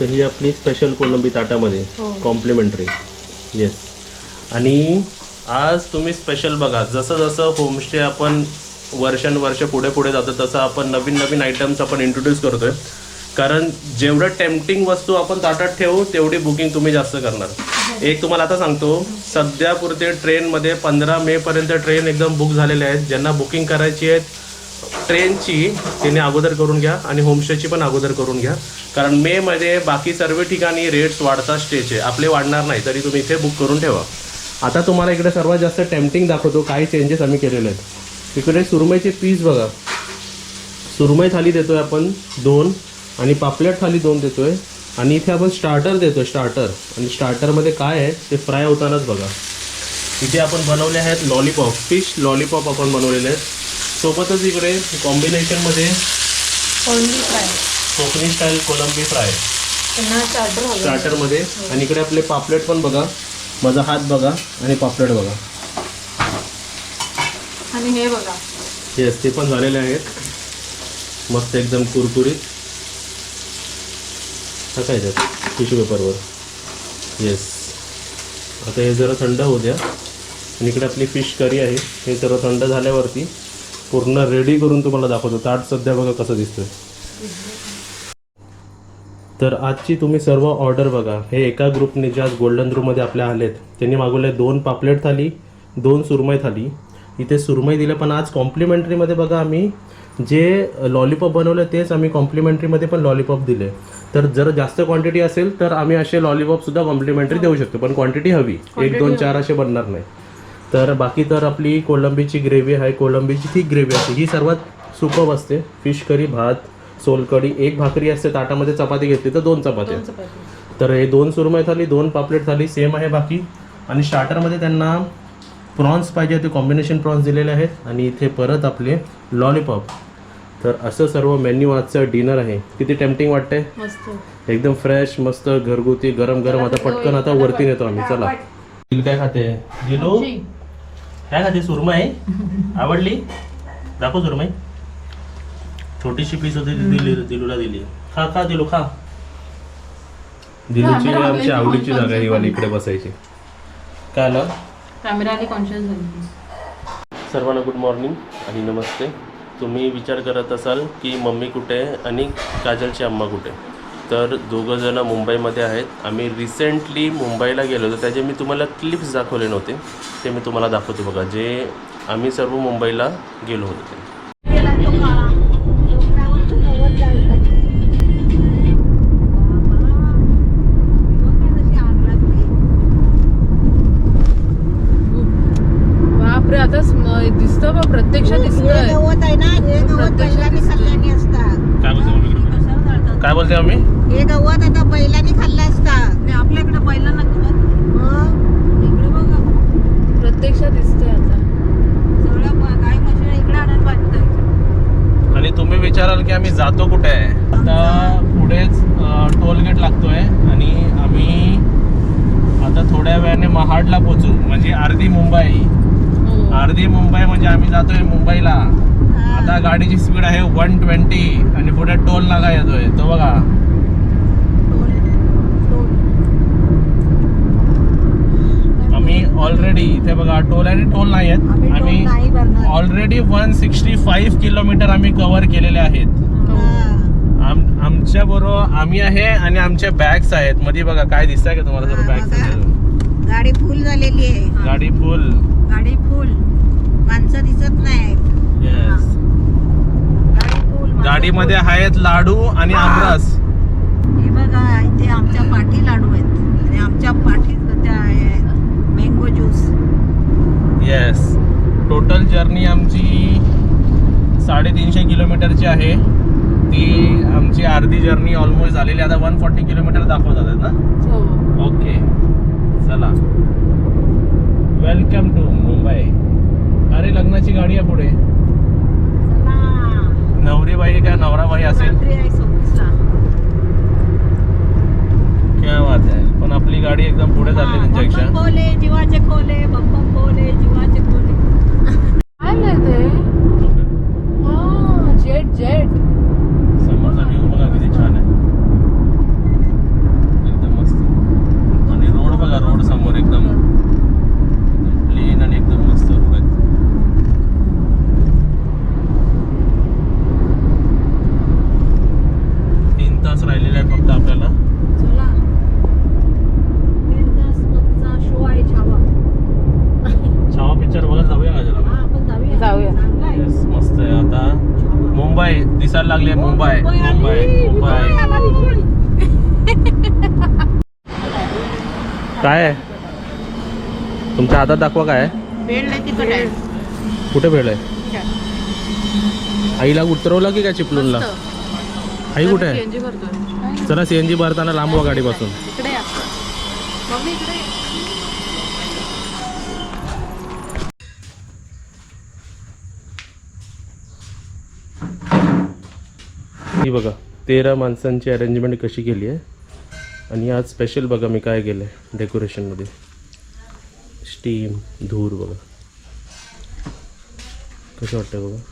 तर ही आपली स्पेशल कोलंबी ताटामध्ये हो. कॉम्प्लिमेंटरी येस आणि आज तुम्ही स्पेशल बघा जसं जसं होमस्टे आपण वर्षानुवर्ष पुढे पुढे जातो तसं आपण नवीन नवीन आयटम्स आपण इंट्रोड्यूस करतोय. कारण जेवढं टेम्पटिंग वस्तू आपण ताटात ठेवू तेवढी बुकिंग तुम्ही जास्त करणार. एक तुम्हाला आता सांगतो सध्या पुरते ट्रेनमध्ये पंधरा मे पर्यंत ट्रेन एकदम बुक झालेले आहेत. ज्यांना बुकिंग करायची आहे ट्रेनची तिने अगोदर करून घ्या आणि होमस्टेची पण अगोदर करून घ्या. कारण मे मध्ये बाकी सर्व ठिकाणी रेट्स वाढतात स्टेचे आपले वाढणार नाही तरी तुम्ही इथे बुक करून ठेवा. आता तुम्हाला इकडे सर्वात जास्त टेम्पटिंग दाखवतो. काही चेंजेस आम्ही केलेले आहेत. इकडे सुरमईचे पीस बघा. सुरमई थाली देतोय आपण दोन आणि पापलेट थाली दोन देतोय. आणि इथे आपण स्टार्टर देतोय स्टार्टर आणि स्टार्टरमध्ये काय आहे ते फ्राय होतानाच बघा. इथे आपण बनवले आहेत लॉलीपॉप फिश लॉलीपॉप आपण बनवलेले आहेत. सोबतच इकडे कॉम्बिनेशनमध्ये फ्राय कोकणी स्टाईल कोलंबी फ्राय पुन्हा स्टार्टर हवं. स्टार्टरमध्ये आणि इकडे आपले पापलेट पण बघा. माझा हात बघा आणि पापलेट बघा. आणि हे बघा. येस ते पण झालेले आहेत. मस्त एकदम कुरकुरीत. टाकायच्यात टिश्यू पेपरवर येस आता हे जरा थंड होऊ द्या. आणि इकडे आपली फिश करी आहे. हे जरा थंड झाल्यावरती पूर्ण रेडी करून तुम्हाला दाखवतो. ताट सध्या बघा कसं दिसतोय. तर आजची तुम्ही सर्व ऑर्डर बघा. हे एका ग्रुपने जे आज गोल्डन रूममध्ये आपल्या आलेत त्यांनी मागवले दोन पापलेट थाली दोन सुरमई थाली. इथे सुरमई दिलं पण आज कॉम्प्लिमेंटरीमध्ये बघा आम्ही जे लॉलीपॉप बनवलं तेच आम्ही कॉम्प्लिमेंटरीमध्ये पण लॉलीपॉप दिले तर जर जास्त क्वांटिटी असेल तर आम्ही असे लॉलीपॉप सुद्धा कॉम्प्लिमेंटरी देऊ शकतो पण क्वांटिटी हवी. एक दोन चार असे बनणार नाही. तर बाकी तर आपली कोलंबीची ग्रेव्ही आहे. कोलंबीची ती ग्रेव्ही असते. ही सर्वात सुपब असते. फिश करी भात सोलकढी एक भाकरी असते ताटामध्ये चपाती घेतली तर दोन चपात्या. चपाती तर हे दोन सुरमई थाली दोन पापलेट थाली सेम आहे बाकी. आणि स्टार्टरमध्ये त्यांना प्रॉन्स पाहिजे ते कॉम्बिनेशन प्रॉन्स दिलेले आहेत. आणि इथे परत आपले लॉलीपॉप तर असं सर्व मेन्यू आजचं डिनर आहे. किती टेम्पटिंग वाटतंय? एकदम फ्रेश मस्त घरगुती गरम गरम आता पटकन आता वरती नेतो आम्ही. चला काय खाते. काय खाते सुरमई? आवडली? दाखव सुरमई. छोटीशी पीस होती ती दिली दिलूला दिली. खा खा दिलू खा. दिलूची आमची आवडीची जागा आहे ही वाली इकडे बसायची. काय आलं? कॉन्शियस झाली. सर्वांना गुड मॉर्निंग आणि नमस्ते. तुम्ही विचार करत असाल की मम्मी कुठे आहे आणि काजलची अम्मा कुठे? तर दोघंजणं मुंबईमध्ये आहेत. आम्ही रिसेंटली मुंबईला गेलो. होतो त्याचे मी तुम्हाला क्लिप्स दाखवले नव्हते. ते मी तुम्हाला दाखवतो बघा. जे आम्ही सर्व मुंबईला गेलो होतो ते बापरे आता स्म- दिसतं बा प्रत्यक्ष दिसतंय गवत आहे ना हे गवत बैलांनी खाल्ल्याने असतात काय बोलते मम्मी काय बोलते मम्मी हे गवत आता बैलांनी खाल्लं असतात आपल्याकडे पहिल्यांदा मग इकडे बघा प्रत्यक्ष दिसतंय आता सगळं गाय म्हशी इकडे आणत वाटतं आणि तुम्ही विचाराल की आम्ही जातो कुठे आहे आता पुढेच टोल गेट लागतोय आणि आम्ही आता थोड्या वेळाने महाडला पोहोचू म्हणजे अर्धी मुंबई हो. मुंबई म्हणजे आम्ही जातोय मुंबईला. आता गाडीची स्पीड आहे वन ट्वेंटी आणि पुढे टोल नाका येतोय. तो बघा. आम्ही ऑलरेडी इथे बघा टोल आणि टोल नाही आहेत. आम्ही. Already one sixty five kilometre आम्ही कव्हर केलेले आहेत. आम आमच्या बरोबर आम्ही आहे आणि आमच्या बॅग्स आहेत. मध्ये बघा काय दिसतंय का तुम्हाला? बॅग्स गाडी फुल झालेली आहे. गाडी फुल गाडी फुल माणसं दिसत नाही येस गाडी फुल गाडीमध्ये आहेत लाडू आणि आमरस. हे बघा इथे आमच्या पाठी लाडू आहेत. आणि आमच्या त्या mango juice yes total journey आमची साडेतीनशे किलोमीटरची आहे. ती आमची अर्धी जर्नी ऑलमोस्ट झालेली. आता वन फॉर्टी किलोमीटर दाखवतात आहेत ना? हो. ओके चला वेलकम टू मुंबई लग्नाची गाडी आहे पुढे. नवरीबाई का नवराबाई असेल? क्या बात आहे. पण आपली गाडी एकदम पुढे चालली त्यांच्यापेक्षा. खोले जीवाचे खोले बप्पम खोले जीवाचे खोले. काय नाही ते हा jet jet. Mumbai Mumbai. Mumbai. काय तुमच्या हातात दाखवा काय कुठे भेळ आहे? आईला उतरवला की काय चिपलूनला आई कुठे आहे? चला सीएनजी भरताना लांब गाडीपासून. ही बघा तेरा माणसांची अरेंजमेंट कशी केली आहे? आणि आज स्पेशल बघा मी काय केलं आहे डेकोरेशनमध्ये स्टीम धूर बघा. कसं वाटतं बघा?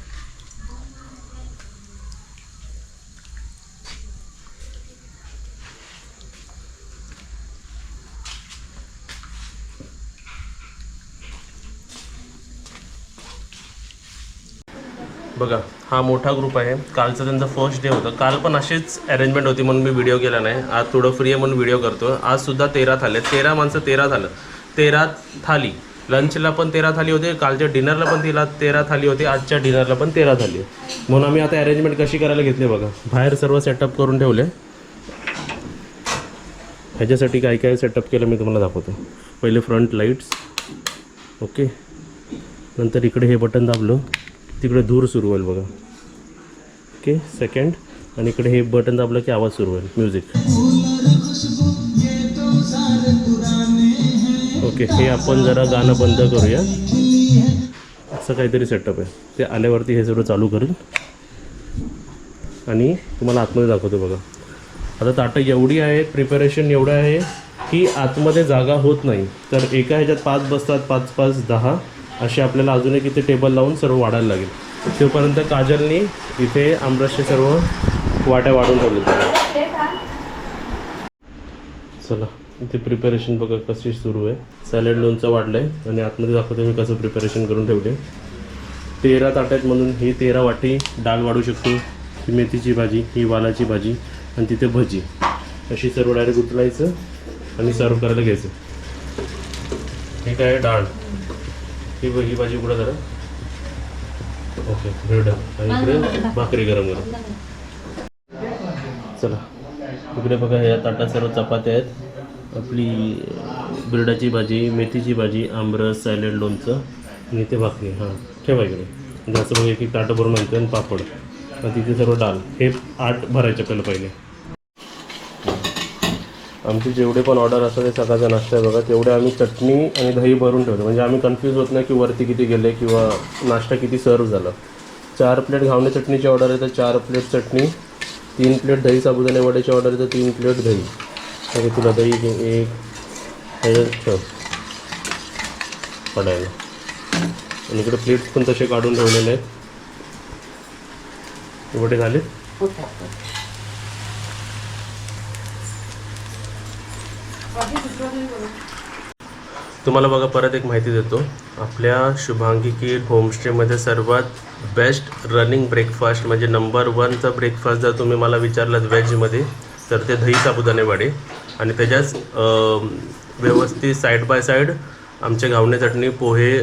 बघा हा मोठा ग्रुप आहे. कालचा त्यांचा फर्स्ट डे होता. काल पण अशीच अरेंजमेंट होती म्हणून मी व्हिडिओ केला नाही. आज थोडं फ्री आहे म्हणून व्हिडिओ करतो आज सुद्धा तेरा थाले तेरा माणसं तेरा झालं. तेरा थाली. लंचला पण तेरा थाली होते. कालच्या डिनरला पण तिला तेरा थाली होती. आजच्या डिनरला पण तेरा थाली आहे. म्हणून आम्ही आता अरेंजमेंट कशी करायला घेतली बघा. बाहेर सर्व सेटअप करून ठेवले. ह्याच्यासाठी काय काय सेटअप केलं मी तुम्हाला दाखवतो. पहिले फ्रंट लाईट्स ओके नंतर इकडे हे बटन दाबलं. तिकडे धूर सुरू होईल बघा. ओके सेकंड आणि इकडे हे बटन दाबलं की आवाज सुरू होईल म्युझिक ओके हे आपण जरा गाणं बंद करूया. असं काहीतरी सेटअप आहे. ते आल्यावरती हे सगळं चालू करेल. आणि तुम्हाला आतमध्ये दाखवतो बघा. आता ताटं एवढी आहेत प्रिपरेशन एवढं आहे की आतमध्ये जागा होत नाही. तर एका ह्याच्यात पाच बसतात पाच पाच दहा. असे आपल्याला अजून एक इथे टेबल लावून सर्व वाढायला लागेल. तोपर्यंत काजलनी इथे आमरसचे सर्व वाट्या वाढून ठेवले. चला इथे प्रिपरेशन बघा कशी सुरू आहे. सॅलड लोणचं वाढलं आहे आणि आतमध्ये दाखवते मी कसं प्रिपरेशन करून ठेवले. तेरा ताट्यात म्हणून ही तेरा वाटी डाळ वाढू शकतो. ही मेथीची भाजी ही वालाची भाजी आणि तिथे भजी. अशी सर्व डायरेक्ट उचलायचं आणि सर्व करायला घ्यायचं. हे काय आहे? डाळ. ही ही भाजी कुठं जरा ओके ब्रेड आणि इकडे भाकरी गरम गरम चला. इकडे बघा ह्या ताटात सर्व चपात्या आहेत. आपली ब्रेडाची भाजी मेथीची भाजी आमरस सॅलेड लोणचं आणि इथे भाकरी. हां ठेवा इकडे. जास्त बघा एक ताटं भरून आणतो आणि पापड. तिथे सर्व डाल हे आठ भरायचं पहिलं पहिले. आमचे जेवढे पण ऑर्डर असतात ते सकाळचा नाश्ता आहे बघा. तेवढे आम्ही चटणी आणि दही भरून ठेवतो. म्हणजे आम्ही कन्फ्यूज होत नाही की वरती किती गेले किंवा नाश्ता किती सर्व झाला. चार प्लेट घावणे चटणीची ऑर्डर आहे तर चार प्लेट चटणी तीन प्लेट दही साबुदाणे वड्याची ऑर्डर आहे तर तीन प्लेट दही. म्हणजे तुला दही एक ठेव. पडायला. आणि इकडे प्लेट्स पण तसे काढून ठेवलेले आहेत. एवढे झाले तुम्हाला बघा परत एक माहिती देतो. आपल्या शुभांगी किड होमस्टेमध्ये सर्वात बेस्ट रनिंग ब्रेकफास्ट म्हणजे नंबर वनचा ब्रेकफास्ट जर तुम्ही मला विचारलात व्हेजमध्ये तर ते दही साबुदाणे वडे आणि त्याच्याच व्यवस्थित साईड बाय साईड आमचे घावणे चटणी पोहे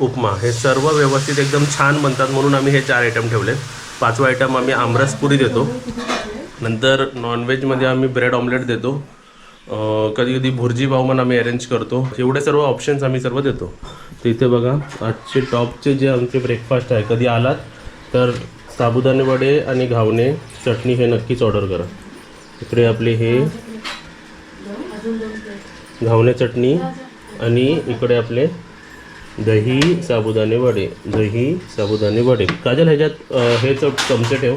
उपमा हे सर्व व्यवस्थित एकदम छान बनतात म्हणून आम्ही हे चार आयटम ठेवले पाचवा आयटम आम्ही आमरस पुरी देतो. नंतर नॉनव्हेजमध्ये आम्ही ब्रेड ऑमलेट देतो. कधी कधी भुर्जी पाव पण आम्ही अरेंज करतो. एवढे सर्व ऑप्शन्स आम्ही सर्व देतो. तर इथे बघा आजचे टॉपचे जे आमचे ब्रेकफास्ट आहे कधी आलात तर साबुदाणे वडे आणि घावणे चटणी हे नक्कीच ऑर्डर करा. इकडे आपले हे घावणे चटणी आणि इकडे आपले दही साबुदाणे वडे. दही साबुदाणे वडे. काजल ह्याच्यात हे चम- चमचे ठेव.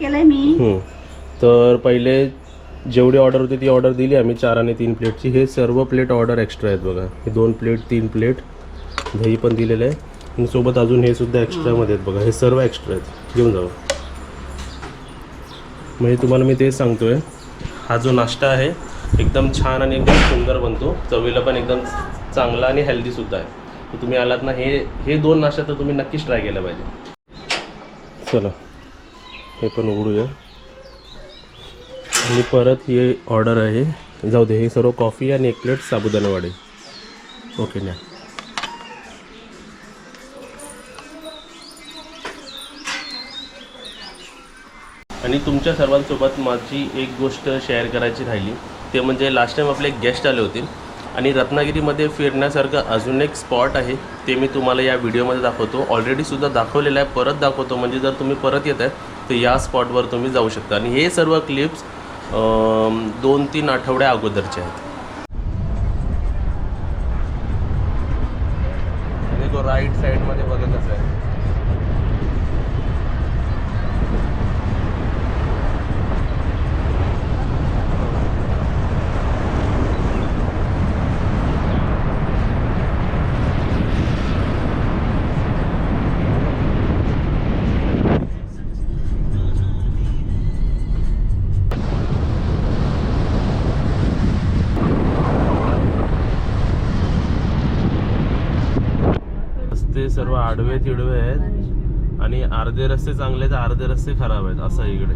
केलंय मी. तर पहिले जेवढी ऑर्डर होती ती ऑर्डर दिली. आम्ही चार आणि तीन प्लेटची हे सर्व प्लेट ऑर्डर एक्स्ट्रा आहेत बघा. हे दोन प्लेट तीन प्लेट दही पण दिलेलं आहे. आणि सोबत अजून हे सुद्धा एक्स्ट्रामध्ये आहेत बघा. हे सर्व एक्स्ट्रा आहेत. घेऊन जाऊ म्हणजे तुम्हाला मी तेच आहे हा जो नाश्ता आहे एकदम छान आणि एकदम सुंदर बनतो. चवीला पण एकदम चांगला आणि हेल्दीसुद्धा आहे. तर तुम्ही आलात ना हे हे दोन नाश्ता तर तुम्ही नक्कीच ट्राय केला पाहिजे. चला. हे पण उघडूया. आणि परत ही ऑर्डर आहे. जाऊ दे हे सर्व कॉफी आणि एक प्लेट साबुदाणा वडे ओके न्या. आणि तुमच्या सर्वांसोबत माझी एक गोष्ट शेअर करायची राहिली. ते म्हणजे लास्ट टाईम आपले एक गेस्ट आले होते. आणि रत्नागिरीमध्ये फिरण्यासारखं अजून एक स्पॉट आहे. ते मी तुम्हाला या व्हिडिओमध्ये दाखवतो. ऑलरेडीसुद्धा दाखवलेलं आहे. परत दाखवतो. म्हणजे जर तुम्ही परत येत आहे तर या स्पॉटवर तुम्ही जाऊ शकता. आणि हे सर्व क्लिप्स दोन तीन आठवड्या अगोदरचे आहेत. देखो राईट साईड सर्व आडवे तिडवे आहेत. आणि अर्धे रस्ते चांगले तर अर्धे रस्ते खराब आहेत असं इकडे.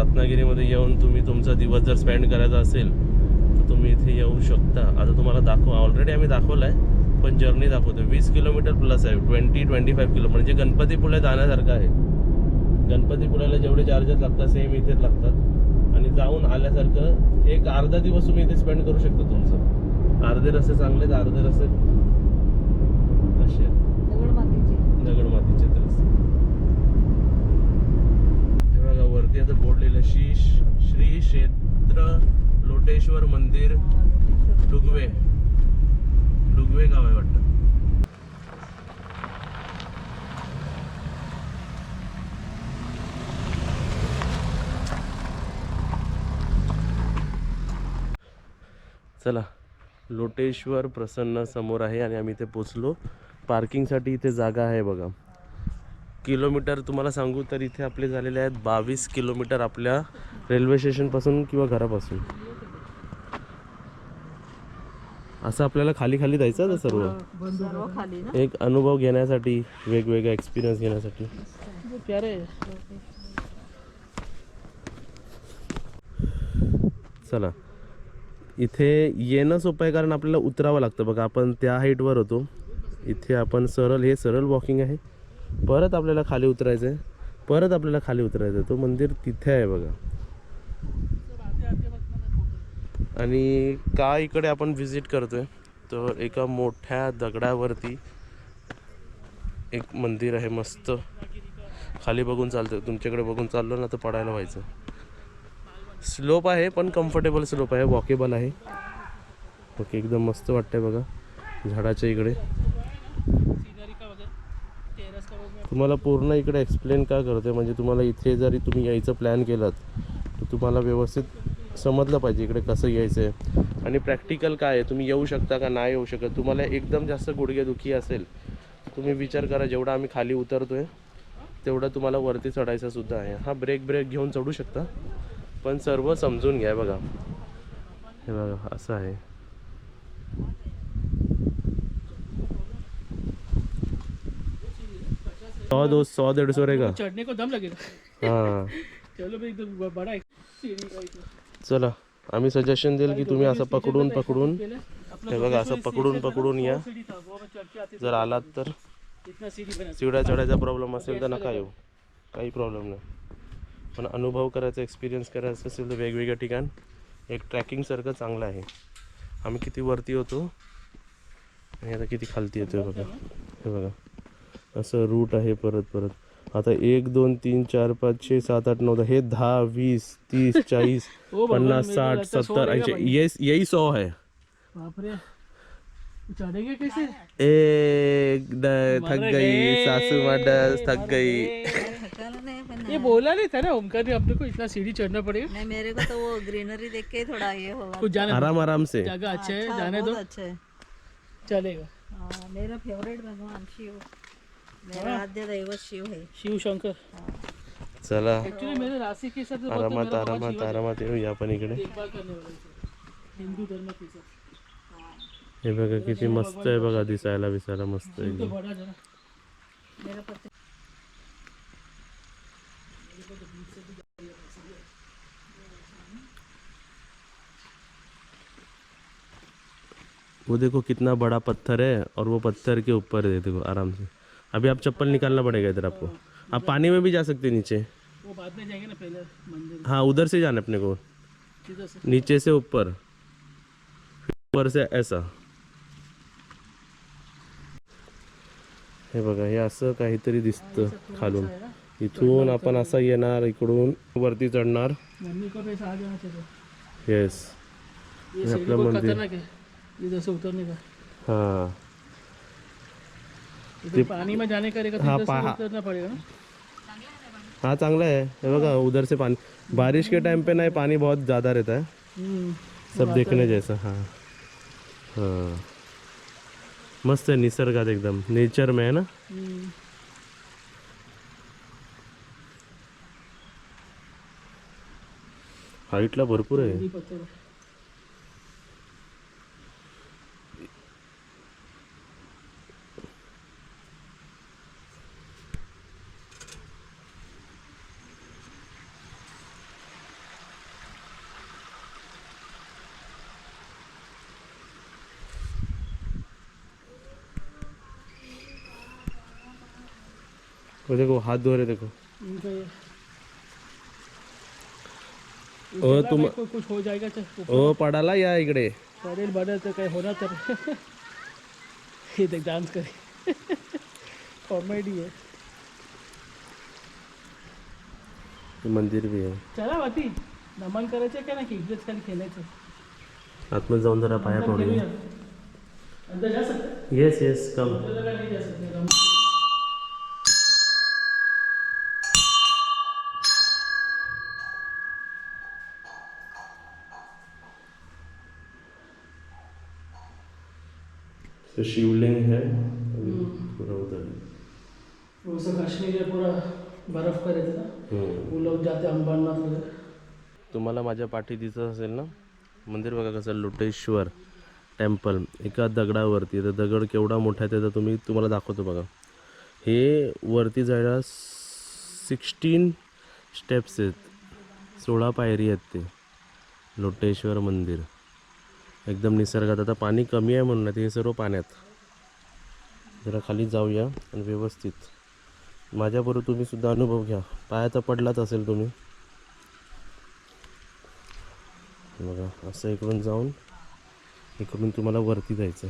रत्नागिरीमध्ये येऊन तुम्ही तुमचा दिवस जर स्पेंड करायचा असेल तर तुम्ही इथे येऊ शकता. आता तुम्हाला दाखव ऑलरेडी आम्ही दाखवलं आहे पण जर्नी दाखवतो वीस किलोमीटर प्लस आहे ट्वेंटी ट्वेंटी फाईव्ह किलो म्हणजे गणपतीपुळे जाण्यासारखं आहे. गणपतीपुळ्याला जेवढे चार्जेस लागतात सेम इथेच लागतात. आणि जाऊन आल्यासारखं एक अर्धा दिवस तुम्ही इथे स्पेंड करू शकता तुमचं. अर्धे रस्ते चांगले आहेत अर्धे रस्ते असे. आहेत दगड मातीची हे बघा वरती आता बोर्ड लिहिलं श्री श्री क्षेत्र लोटेश्वर मंदिर. डुगवे. डुगवे गाव आहे वाटतं. चला लोटेश्वर प्रसन्न समोर आहे आणि आम्ही इथे पोचलो. पार्किंगसाठी इथे जागा आहे बघा. किलोमीटर तुम्हाला सांगू तर इथे आपले झालेले आहेत बावीस किलोमीटर आपल्या रेल्वे स्टेशनपासून किंवा घरापासून. असं आपल्याला खाली खाली जायचं ना सर्व? सर्व खाली ना? एक अनुभव घेण्यासाठी वेगवेगळा एक्सपिरियन्स घेण्यासाठी. चला. इथे येणं सोपं आहे कारण आपल्याला उतरावं लागतं. बघा आपण त्या हाईटवर होतो. इथे आपण सरळ हे सरळ वॉकिंग आहे. परत आपल्याला खाली उतरायचं आहे. परत आपल्याला खाली उतरायचं आहे. तो मंदिर तिथे आहे बघा. आणि का इकडे आपण व्हिजिट करतोय तर एका मोठ्या दगडावरती एक मंदिर आहे मस्त. खाली बघून चालतं तुमच्याकडे बघून चाललो ना तर पडायला व्हायचं. स्लोप आहे पण कम्फर्टेबल स्लोप आहे. वॉकेबल आहे. ओके एकदम मस्त वाटतंय बघा. झाडाच्या इकडे. तुम्हाला पूर्ण इकडे एक्सप्लेन का करते म्हणजे तुम्हाला इथे जरी तुम्ही यायचं प्लॅन केलात तर तुम्हाला व्यवस्थित समजलं पाहिजे इकडे कसं यायचं आहे आणि प्रॅक्टिकल काय आहे? तुम्ही येऊ शकता का नाही येऊ शकत? तुम्हाला एकदम जास्त गुडघेदुखी असेल तुम्ही विचार करा जेवढा आम्ही खाली उतरतो आहे तेवढं तुम्हाला वरती चढायचा सुद्धा आहे. हा ब्रेक ब्रेक घेऊन चढू शकता पण सर्व समजून घ्या बघा. हे बघा असं आहे. सौ दो सौ डेढ़ सौ रहेगा। चढ़ने को दम लगेगा हां। चलो भाई एकदम बड़ा चला आम्ही सजेशन देईल की तुम्ही असं पकडून पकडून। हे बघा असं पकडून पकडून या। जर आलात तर चिवड्या चढायचा प्रॉब्लेम असेल तर नका येऊ. काही प्रॉब्लेम नाही. पण अनुभव करायचा एक्सपिरियन्स करायचा असेल तर वेगवेगळ्या ठिकाण एक ट्रॅकिंगसारखं चांगलं आहे. आम्ही किती वरती होतो आणि आता किती खालती येतोय बघा. हे बघा. असं रूट आहे परत परत. आता एक दोन तीन चार पाच छे सात आठ नऊ दहा हे दहा वीस तीस चाळीस भगवान, पन्नास साठ है सत्तर ऐंशी ये यही सौ है बाप चढ़ेंगे कैसे? एक थक गई सासू माडस थक गई. ये बोला नहीं था ना ओमकार ने अपने को इतना सीढ़ी चढ़ना पड़ेगा नहीं मेरे को तो वो ग्रीनरी देख के थोड़ा ये होगा. कुछ जाने आराम आराम से. जगह अच्छे है अच्छा, जाने दो. अच्छा है. चलेगा. हाँ, मेरा फेवरेट भगवान शिव। मेरा आद्य दैवत शिव है। शिव शंकर। चला। एक्चुअली मैंने राशि के हिसाब से बोलता आरामात मेरा भगवान आरामात शिव है। आरामात येऊया आपण इकडे। देखभाल करने वाला इंसान। हिंदू धर्म के हिसाब से हे बघा किती मस्त आहे बघा दिसायला विसायला मस्त तो एकदम बड़ा जरा मेरा पति वो देखो कितना बड़ा पत्थर है और वो पत्थर के ऊपर है देखो आराम से। अभी आप चप्पल निकालना पड़ेगा इधर आपको। आप पानी में भी जा सकते हैं नीचे। वो बाद में जाएंगे ना पहले मंदिर। हाँ उधर से जाना अपने को। असं नीचे से ऊपर। ऊपर से ऐसा। हे बघा हे असं काहीतरी दिसतं खालून. इथून आपण असं येणार इकडून वरती चढणार. येस बहुत मंदिर। है. इधर पानी में जाने का तो हाँ, पड़ेगा. हाँ चांगला है बघा उधर से पानी बारिश के टाइम पे ना ये पानी बहुत ज़्यादा रहता है। सब देखने जैसा हाँ। हाँ। मस्त आहे निसर्गात एकदम। नेचर में है ना. हाईटला भरपूर आहे. वो देखो हाथ धो रहे देखो। ओ तुम कुछ हो जाएगा ओ पडाला या इकडे पडेल बडेल तर काही होणार तर हे देख डान्स करे। कॉमेडी आहे मंदिर भी आहे चला वाटी नमन करायचं का नाही इथेच खाली खेळायचं आतमध्ये जाऊन जरा पाया पडूया खेलूया. अंदर जा सकते? येस येस कम तो शिवलिंग है। पूरा उधर वो सब कश्मीर है पूरा बर्फ का रहता था। हम्म. वो लोग जाते अंबरनाथ वगैरह। तुम्हाला माझ्या पाठी दिसत असेल ना? मंदिर बघा कसं लुटेश्वर टेम्पल एका दगडावरती. तर दगड केवढा मोठा आहे त्याचा तुम्ही तुम्हाला दाखवतो बघा. हे वरती जायला सिक्स्टीन स्टेप्स आहेत. सोळा पायरी आहेत ते. लोटेश्वर मंदिर. एकदम निसर्गात. आता पाणी कमी आहे म्हणून हे सर्व पाण्यात. जरा खाली जाऊया आणि व्यवस्थित. माझ्याबरोबर तुम्ही सुद्धा अनुभव घ्या. पायाचा पडलाच असेल तुम्ही. बघा असं इकडून जाऊन इकडून तुम्हाला वरती जायचं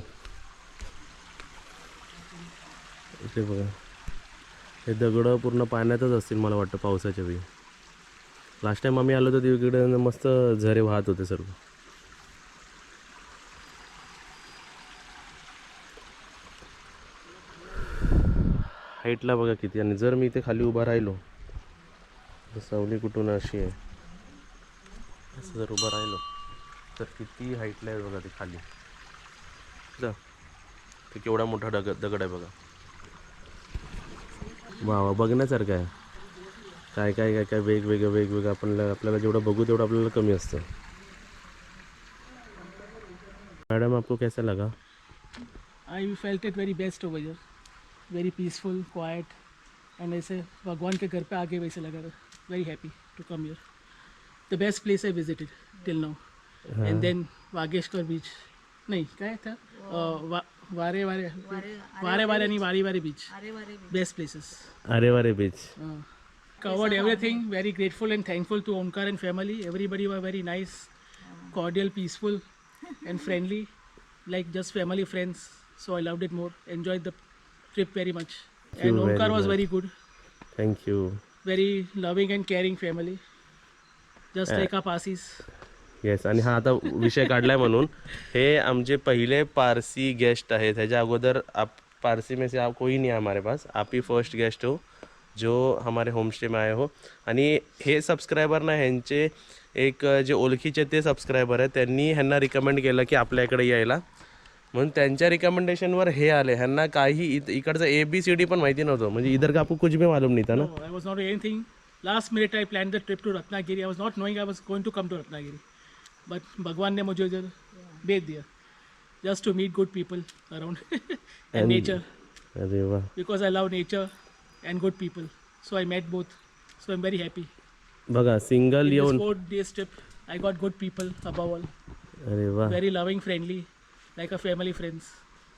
इथे बघा. हे दगडं पूर्ण पाण्यातच असतील मला वाटतं पावसाच्या वेळी. लास्ट टाईम आम्ही आलो होतो तिकडे मस्त झरे वाहत होते सर्व. हाईटला बघा किती. आणि जर मी इथे खाली उभा राहिलो तर सावली कुठून अशी आहे? असं जर उभं राहिलो तर किती हाईटला आहे बघा ते खाली. ते केवढा मोठा दग दगड आहे बघा. वा वा बघण्यासारखं आहे. काय काय काय काय वेगवेगळं वेगवेगळं आपण आपल्याला जेवढं बघू तेवढं आपल्याला कमी असतं. मॅडम आपको कैसा लगा? I felt it very best over very peaceful quiet and ऐसे भगवान के घर पे आगे वैसे लगा very happy to come here the best place I visited till now and then Vageshwar beach नहीं काय था वा, वारे वारे वारे वारे नहीं वारी वारे बीच वारे best places Aare Ware beach covered everything very grateful and thankful to omkar and family everybody were very nice cordial peaceful and friendly like just family friends so i loved it more enjoyed the trip very much. You and omkar was much. very good. Thank you very loving and caring family. Just like our pasis yes आणि हा आता विषय काढलाय म्हणून. हे आमचे पहिले Parsi guest आहेत. ह्याच्या अगोदर आप पारसी में से आप कोई नहीं है हमारे पास. आप ही फर्स्ट गेस्ट हो जो हमारे होमस्टे में आए हो. आणि हे सबस्क्रायबर ना ह्यांचे एक जे ओळखीचे ते सबस्क्रायबर आहेत त्यांनी ह्यांना रिकमेंड केलं की आपल्या इकडे यायला. म्हणून त्यांच्या रिकमेंडेशन वर हे आले. ह्यांना काही इकडचं ए बी सी डी पण माहिती नव्हतं. म्हणजे इधर का कुछ भी मालूम नाही ना? I was not anything last minute I plan the trip to Ratnagiri I was not knowing I was going to come to Ratnagiri but भगवान ने मुझे जर भेट दिया just to meet good people around nature because I love nature and good people so I met both so I am very happy बघा single येऊन four days trip I got good people above all very loving friendly like a family friends.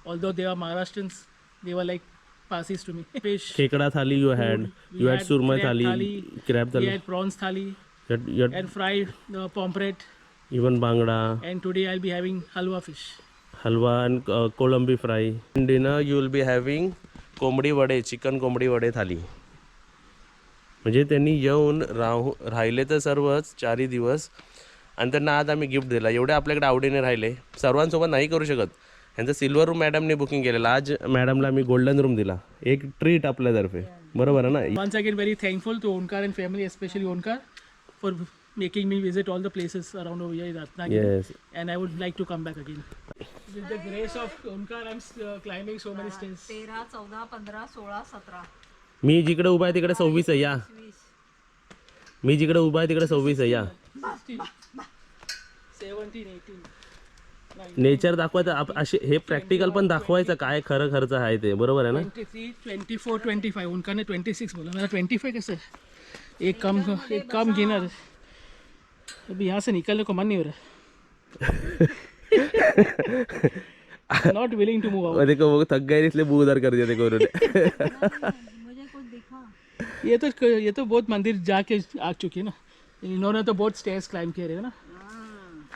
Although they are Maharashtrians, they were like Parsis to me. Fish. Khekda thali you had We you had had surmai crab thali thali, crab We thali had prawns thali You had- you had- and fried uh, pomfret even bangda And today I'll be having halwa fish. Halwa and kolambi fry dinner you will be having kombdi vade chicken कोंबडी वडे थाली म्हणजे त्यांनी येऊन राहू राहिले तर सर्वच चारही दिवस आणि त्यांना आज आम्ही गिफ्ट दिला. एवढे आपल्याकडे आवडीने राहिले. सर्वांसोबत नाही करू शकत. यांचा सिल्वर रूम मॅडमने बुकिंग केलेलं. आज मॅडमला आम्ही गोल्डन रूम दिला. एक ट्रीट आपल्यातर्फे. बरोबर आहे ना? Once again very thankful to Onkar and family especially Onkar for making me visit all the places around over here Ratnagiri and I would like to come back again with the grace of Onkar I am climbing so many steps 13 14 15 16 17 मी जिकडे उभा आहे तिकडे सव्वीस आहे या. मी जिकडे उभा आहे तिकडे सव्वीस आहे या. 17, 18. नेचर दाखवायचं आप- असे हे प्रॅक्टिकल पण दाखवायचं काय खरं खर्च आहे ते बरोबर आहे ना 23, 24, 25. उनका ने 26 बोला मेरा 25 कैसे है? एक कम एक कम गिनर अभी यहाँ से निकलने को मन नहीं हो रहा नॉट विलिंग टू मूव और देखो वो थक गए इसलिए मुंह उधर कर दिया देखो उन्होंने मुझे कुछ दिखा ये तो ये तो बहुत मंदिर जाके आ चुकी है ना इन्होंने तो बहुत स्टेयर्स क्लाइम किए रहे ना?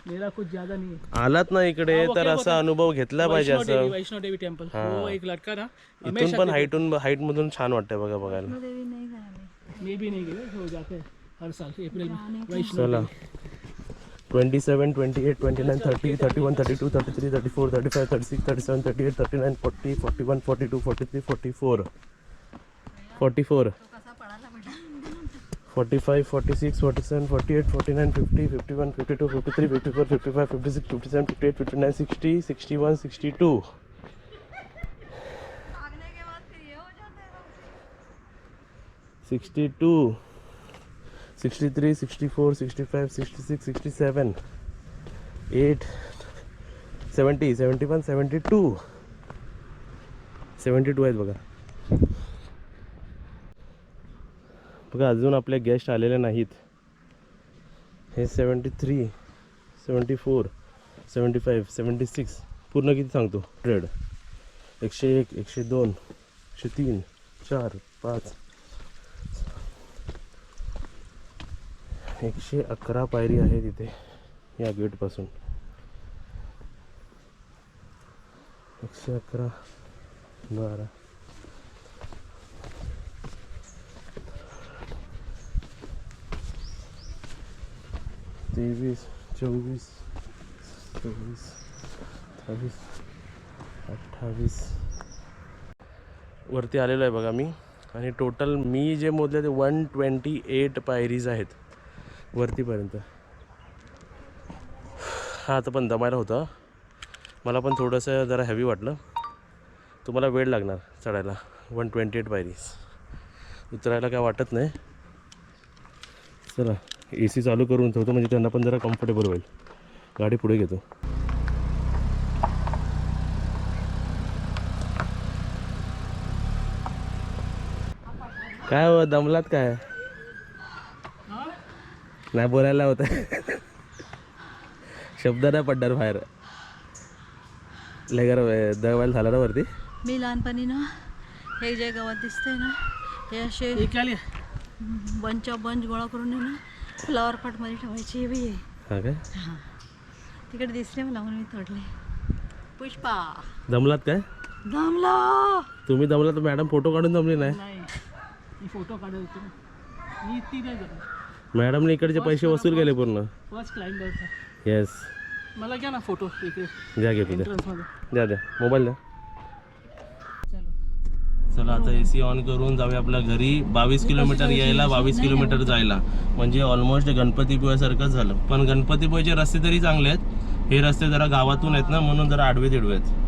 मेरा कुछ ज्यादा नहीं है। आलात ना इकडे तर असा अनुभव घेतला पाहिजे वैष्णो देवी असं वैष्णो देवी टेम्पल वो एक लड़का ना इथून पण हाईटून हाईट मधून छान वाटतंय बघा बघायला. मैं भी नहीं गया वो जाते हैं हर साल अप्रैल में वैष्णो चला twenty seven twenty eight twenty nine thirty thirty one thirty two thirty three thirty four thirty five thirty six thirty seven thirty eight thirty nine forty forty one forty two forty three forty four forty four forty five forty six forty seven forty eight forty nine fifty fifty fifty two fifty fifty four fifty five fifty fifty fifty fifty nine sixty two sixty three sixty four sixty five sixty six sixty seven eight seventy seventy one seventy two seventy two आहेत बघा. बघा अजून आपले guest आलेले नाहीत. हे seventy three seventy four seventy five seventy six पूर्ण किती सांगतो? हंड्रेड एकशे एक एकशे दोन एकशे तीन चार पाच एकशे अकरा पायरी आहे तिथे या गेटपासून एकशे अकरा बारा तेवीस चोवीस चोवीस अठ्ठावीस अठ्ठावीस वरती आलेलो आहे बघा मी. आणि टोटल मी जे मोजले ते वन ट्वेंटी एट पायरीज आहेत. वरतीपर्यंत. हा आता पण दमायला होतं. मला पण थोडंसं जरा हॅवी वाटलं. तुम्हाला वेळ लागणार चढायला. वन ट्वेंटी एट पायरीज. उतरायला काय वाटत नाही. चला. ए सी चालू करून ठेवतो म्हणजे त्यांना पण जरा कम्फर्टेबल होईल. गाडी पुढे घेतो. काय हो दमलात काय? नाही बोलायला होत. शब्द नाही पडणार बाहेर. लय दवायला झाला ना वरती? मी लहानपणी ना हे जे गवत दिसतंय ना हे असे ये क्या लिया बंच बंच गोळा करून ना फ्लॉवर पॉटमध्ये ठेवायचे बी आहे. हा काय? हां. तिकडे दिसले मला म्हणून मी तोडले. पुष्पा. दमलात काय? दमला. तुम्ही दमला तर मॅडम फोटो काढून जमली नाही. फोटो काढत होते मी नाही करत मॅडमने इकडचे पैसे वसूल केले पूर्ण. फर्स्ट येस मला घ्या ना फोटो इकडे. द्या द्या एंट्रन्समध्ये द्या द्या. मोबाईल द्या. चला आता ए सी ऑन करून जाऊया आपल्या घरी. बावीस किलोमीटर यायला बावीस किलोमीटर जायला. म्हणजे ऑलमोस्ट गणपतीपुळ्यासारखंच झालं. पण गणपतीपुळ्याचे रस्ते तरी चांगले आहेत. हे रस्ते जरा गावातून आहेत ना म्हणून जरा आडवे तिडवे आहेत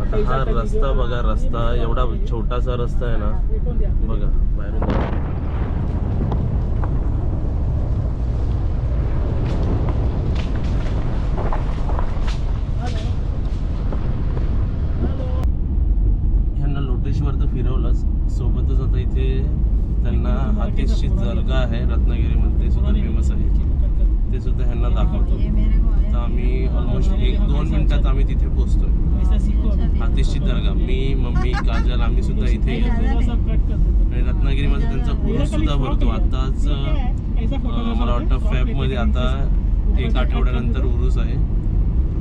आता हा रस्ता बघा रस्ता एवढा छोटासा रस्ता आहे ना बघा बाहेरून जा. ह्यांना लोटेश्वर तर फिरवलंच सोबतच आता इथे त्यांना हातीसची जलगा आहे रत्नागिरीमध्ये ते सुद्धा ह्यांना दाखवतो. तर आम्ही ऑलमोस्ट एक दोन मिनिटात आम्ही तिथे अभी हातीसची दर्गा. मी मम्मी काजल आम्ही सुद्धा इथे येतो आणि रत्नागिरीमध्ये त्यांचा उरूस सुद्धा भरतो. आताच मला वाटतं फॅबमध्ये आता एक आठवड्यानंतर उरूस आहे.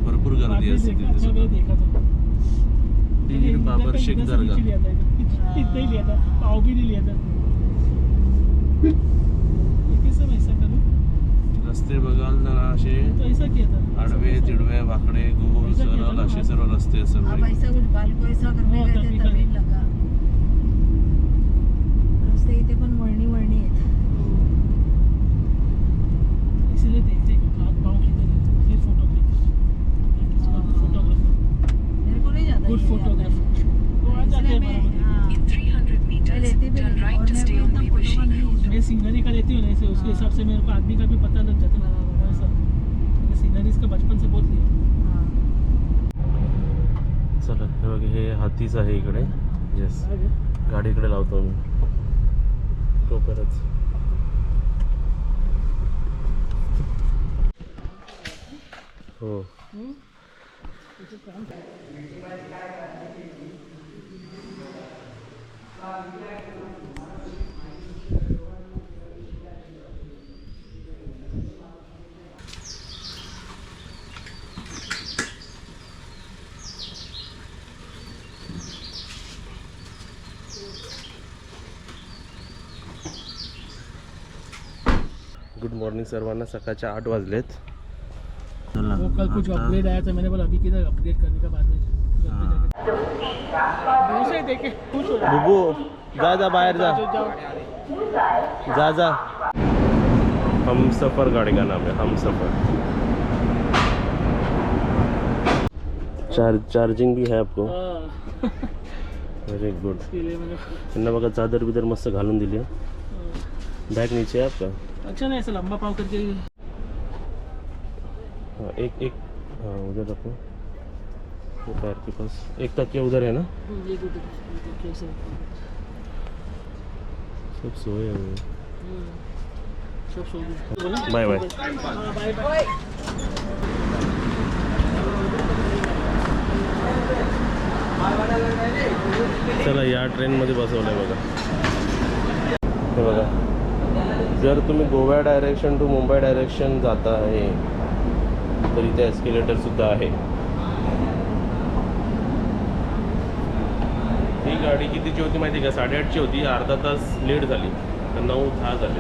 भरपूर गर्दी असते तिथे सुद्धा. पीर बाबर शेख दर्गा. इतना ही लिया था पाव भी नहीं लिया था रस्ते बघाल ना असे आडवे तिडवे वाकडे गोल सरळ असे सर्व रस्ते सर्व अब ऐसा कुछ बाल को ऐसा करने गए तभी थे तभी करें. लगा रस्ते इथे पण वळणी वळणी आहेत. इसीलिए देखने मैं सीनरी का लेती हूँ ना ऐसे उसके हिसाब से मेरे को आदमी का भी पता लग जाता है ना ऐसा सीनरीज का बचपन से बहुत लिया। हाँ. चला हे बघ हे हातीच आहे इकडे. येस आगे गाडीकडे लावतो मी तो परत. हो. गुड मॉर्निंग सर्वांना सकाळच्या आठ वाजलेत. चला वो कल कुछ आता- अपग्रेड आया था मैंने बोला अभी किधर अपग्रेड करने का बाद में हाँ। देखे खुश हो बुबू जा जा बाहेर जा। जाओ जा जा। हम सफर गाड़ी का नाम है हम सफर। चार चार्जिंग भी है आपको। वेरी गुड इसके लिए मैंने त्यांना बघा चादर बिदर मस्त घालून दिली आहे। बॅग नीचे है आपका? अच्छा ना ऐसा लंबा पाव करके हाँ एक एक हाँ उधर रखो। ये पैर के पास। एक तकिया उधर है ना? ये गुड कैसे सब सोए हुए हैं। सब सो गए बाय बाय। हाँ, बाय बाय। चला या ट्रेनमध्ये बसवलं आहे बघा हे बघा जर तुम्ही Goa direction to Mumbai direction जाता आहे तर इथे एस्केलेटर सुद्धा आहे. ही गाडी कितीची होती माहिती आहे का? साडेआठची होती. अर्धा तास लेट झाली. तर नऊ दहा झाले.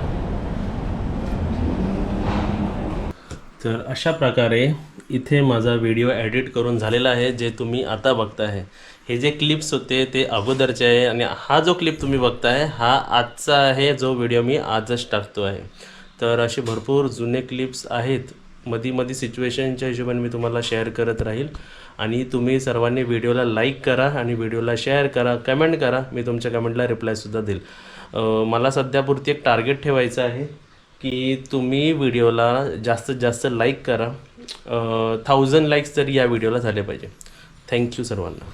तर अशा प्रकारे इथे माझा व्हिडिओ एडिट करून झालेला आहे जे तुम्ही आता बघताय. हे जे क्लिप्स होते ते अगोदरचे आहे आणि हा जो क्लिप तुम्ही बघताय हा आजचा आहे जो व्हिडिओ मी आजच टाकतो आहे. तर असे भरपूर जुने क्लिप्स आहेत. मधी मधी सिच्युएशनच्या हिशोबाने मी तुम्हाला शेअर करत राहील. आणि तुम्ही सर्वांनी व्हिडिओला लाईक करा आणि व्हिडिओला शेअर करा कमेंट करा. मी तुमच्या कमेंटला रिप्लायसुद्धा देईल. मला सध्यापुरती एक टार्गेट ठेवायचं आहे की तुम्ही व्हिडिओला जास्तीत जास्त लाईक करा. थाउजंड लाईक्स तरी या व्हिडिओला झाले पाहिजे. थँक्यू सर्वांना.